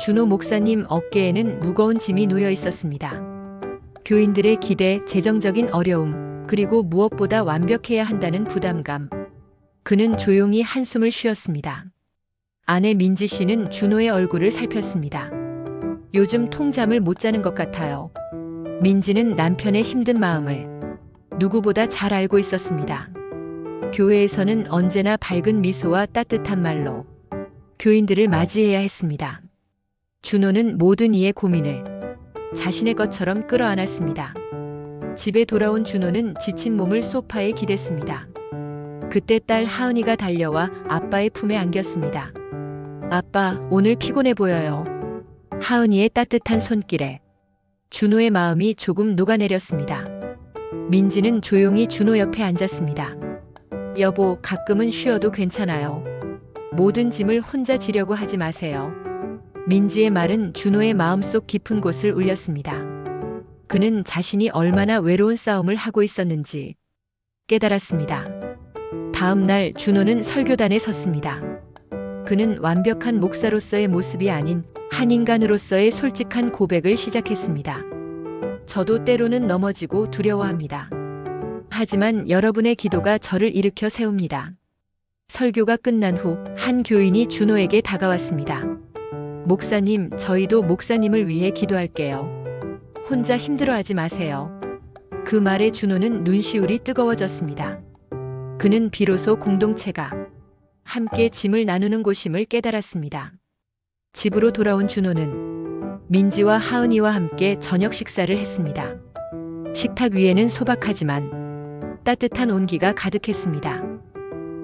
준호 목사님 어깨에는 무거운 짐이 놓여 있었습니다. 교인들의 기대, 재정적인 어려움, 그리고 무엇보다 완벽해야 한다는 부담감. 그는 조용히 한숨을 쉬었습니다. 아내 민지 씨는 준호의 얼굴을 살폈습니다. 요즘 통잠을 못 자는 것 같아요. 민지는 남편의 힘든 마음을 누구보다 잘 알고 있었습니다. 교회에서는 언제나 밝은 미소와 따뜻한 말로 교인들을 맞이해야 했습니다. 준호는 모든 이의 고민을 자신의 것처럼 끌어안았습니다. 집에 돌아온 준호는 지친 몸을 소파에 기댔습니다. 그때 딸 하은이가 달려와 아빠의 품에 안겼습니다. 아빠, 오늘 피곤해 보여요. 하은이의 따뜻한 손길에 준호의 마음이 조금 녹아내렸습니다. 민지는 조용히 준호 옆에 앉았습니다. 여보, 가끔은 쉬어도 괜찮아요. 모든 짐을 혼자 지려고 하지 마세요. 민지의 말은 준호의 마음속 깊은 곳을 울렸습니다. 그는 자신이 얼마나 외로운 싸움을 하고 있었는지 깨달았습니다. 다음 날 준호는 설교단에 섰습니다. 그는 완벽한 목사로서의 모습이 아닌 한 인간으로서의 솔직한 고백을 시작했습니다. 저도 때로는 넘어지고 두려워합니다. 하지만 여러분의 기도가 저를 일으켜 세웁니다. 설교가 끝난 후 한 교인이 준호에게 다가왔습니다. 목사님, 저희도 목사님을 위해 기도할게요. 혼자 힘들어하지 마세요. 그 말에 준호는 눈시울이 뜨거워졌습니다. 그는 비로소 공동체가 함께 짐을 나누는 곳임을 깨달았습니다. 집으로 돌아온 준호는 민지와 하은이와 함께 저녁 식사를 했습니다. 식탁 위에는 소박하지만 따뜻한 온기가 가득했습니다.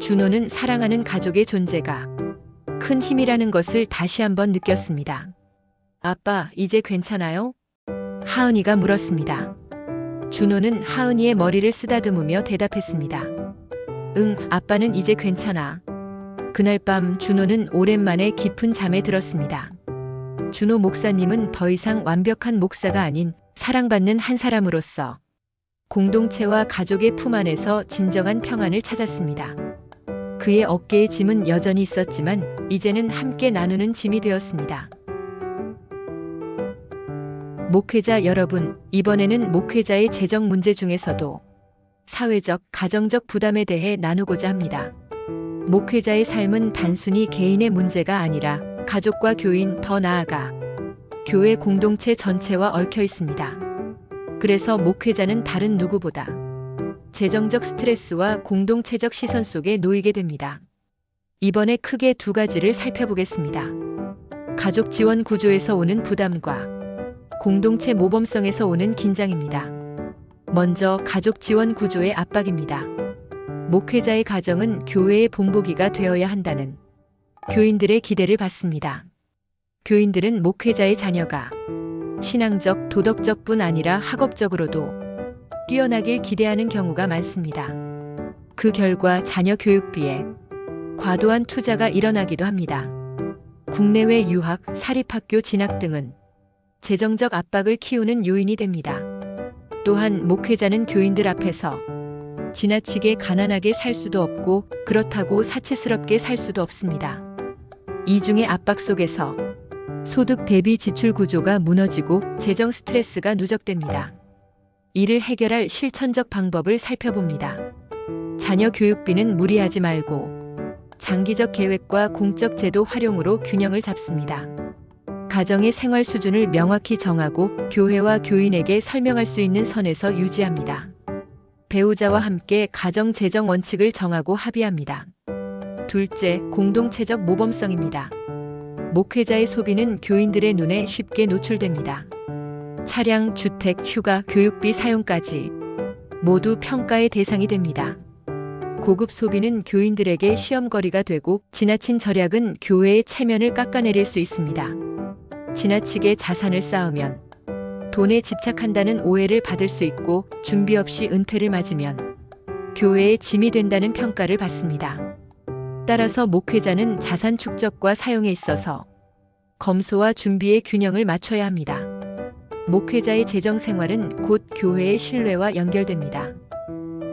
준호는 사랑하는 가족의 존재가 큰 힘이라는 것을 다시 한번 느꼈습니다. 아빠, 이제 괜찮아요? 하은이가 물었습니다. 준호는 하은이의 머리를 쓰다듬으며 대답했습니다. 응, 아빠는 이제 괜찮아. 그날 밤 준호는 오랜만에 깊은 잠에 들었습니다. 준호 목사님은 더 이상 완벽한 목사가 아닌 사랑받는 한 사람으로서 공동체와 가족의 품 안에서 진정한 평안을 찾았습니다. 그의 어깨에 짐은 여전히 있었지만 이제는 함께 나누는 짐이 되었습니다. 목회자 여러분, 이번에는 목회자의 재정 문제 중에서도 사회적, 가정적 부담에 대해 나누고자 합니다. 목회자의 삶은 단순히 개인의 문제가 아니라 가족과 교인, 더 나아가 교회 공동체 전체와 얽혀 있습니다. 그래서 목회자는 다른 누구보다 재정적 스트레스와 공동체적 시선 속에 놓이게 됩니다. 이번에 크게 두 가지를 살펴보겠습니다. 가족 지원 구조에서 오는 부담과 공동체 모범성에서 오는 긴장입니다. 먼저 가족 지원 구조의 압박입니다. 목회자의 가정은 교회의 본보기가 되어야 한다는 교인들의 기대를 받습니다. 교인들은 목회자의 자녀가 신앙적, 도덕적 뿐 아니라 학업적으로도 뛰어나길 기대하는 경우가 많습니다. 그 결과 자녀 교육비에 과도한 투자가 일어나기도 합니다. 국내외 유학, 사립학교 진학 등은 재정적 압박을 키우는 요인이 됩니다. 또한 목회자는 교인들 앞에서 지나치게 가난하게 살 수도 없고 그렇다고 사치스럽게 살 수도 없습니다. 이중의 압박 속에서 소득 대비 지출 구조가 무너지고 재정 스트레스가 누적됩니다. 이를 해결할 실천적 방법을 살펴봅니다. 자녀 교육비는 무리하지 말고 장기적 계획과 공적 제도 활용으로 균형을 잡습니다. 가정의 생활 수준을 명확히 정하고 교회와 교인에게 설명할 수 있는 선에서 유지합니다. 배우자와 함께 가정 재정 원칙을 정하고 합의합니다. 둘째, 공동체적 모범성입니다. 목회자의 소비는 교인들의 눈에 쉽게 노출됩니다. 차량, 주택, 휴가, 교육비 사용까지 모두 평가의 대상이 됩니다. 고급 소비는 교인들에게 시험거리가 되고 지나친 절약은 교회의 체면을 깎아내릴 수 있습니다. 지나치게 자산을 쌓으면 돈에 집착한다는 오해를 받을 수 있고 준비 없이 은퇴를 맞으면 교회의 짐이 된다는 평가를 받습니다. 따라서 목회자는 자산 축적과 사용에 있어서 검소와 준비의 균형을 맞춰야 합니다. 목회자의 재정 생활은 곧 교회의 신뢰와 연결됩니다.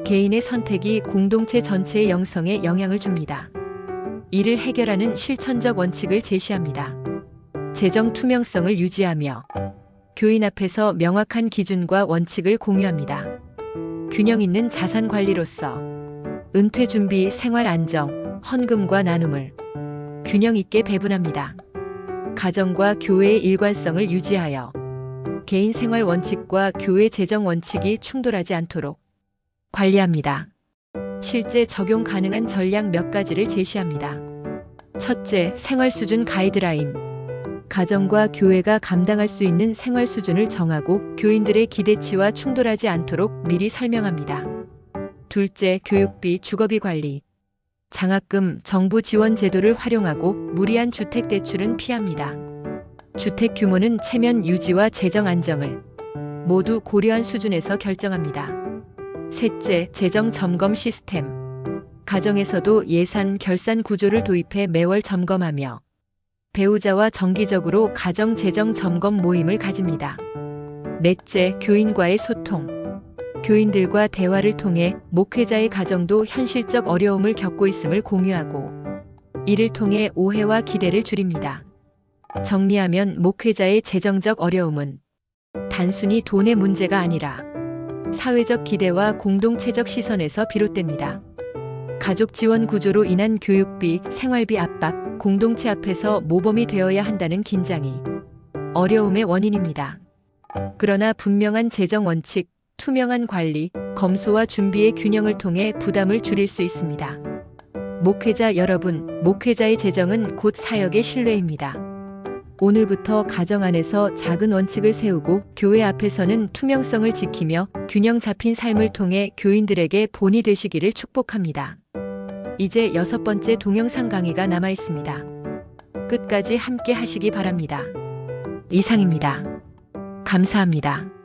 개인의 선택이 공동체 전체의 영성에 영향을 줍니다. 이를 해결하는 실천적 원칙을 제시합니다. 재정 투명성을 유지하며 교인 앞에서 명확한 기준과 원칙을 공유합니다. 균형 있는 자산 관리로서 은퇴 준비 생활 안정, 헌금과 나눔을 균형 있게 배분합니다. 가정과 교회의 일관성을 유지하여 개인 생활 원칙과 교회 재정 원칙이 충돌하지 않도록 관리합니다. 실제 적용 가능한 전략 몇 가지를 제시합니다. 첫째, 생활 수준 가이드라인. 가정과 교회가 감당할 수 있는 생활 수준을 정하고 교인들의 기대치와 충돌하지 않도록 미리 설명합니다. 둘째, 교육비, 주거비 관리. 장학금, 정부 지원 제도를 활용하고 무리한 주택 대출은 피합니다. 주택 규모는 체면 유지와 재정 안정을 모두 고려한 수준에서 결정합니다. 셋째, 재정 점검 시스템. 가정에서도 예산 결산 구조를 도입해 매월 점검하며 배우자와 정기적으로 가정 재정 점검 모임을 가집니다. 넷째, 교인과의 소통. 교인들과 대화를 통해 목회자의 가정도 현실적 어려움을 겪고 있음을 공유하고 이를 통해 오해와 기대를 줄입니다. 정리하면 목회자의 재정적 어려움은 단순히 돈의 문제가 아니라 사회적 기대와 공동체적 시선에서 비롯됩니다. 가족 지원 구조로 인한 교육비, 생활비 압박, 공동체 앞에서 모범이 되어야 한다는 긴장이 어려움의 원인입니다. 그러나 분명한 재정 원칙, 투명한 관리, 검소와 준비의 균형을 통해 부담을 줄일 수 있습니다. 목회자 여러분, 목회자의 재정은 곧 사역의 신뢰입니다. 오늘부터 가정 안에서 작은 원칙을 세우고 교회 앞에서는 투명성을 지키며 균형 잡힌 삶을 통해 교인들에게 본이 되시기를 축복합니다. 이제 여섯 번째 동영상 강의가 남아 있습니다. 끝까지 함께 하시기 바랍니다. 이상입니다. 감사합니다.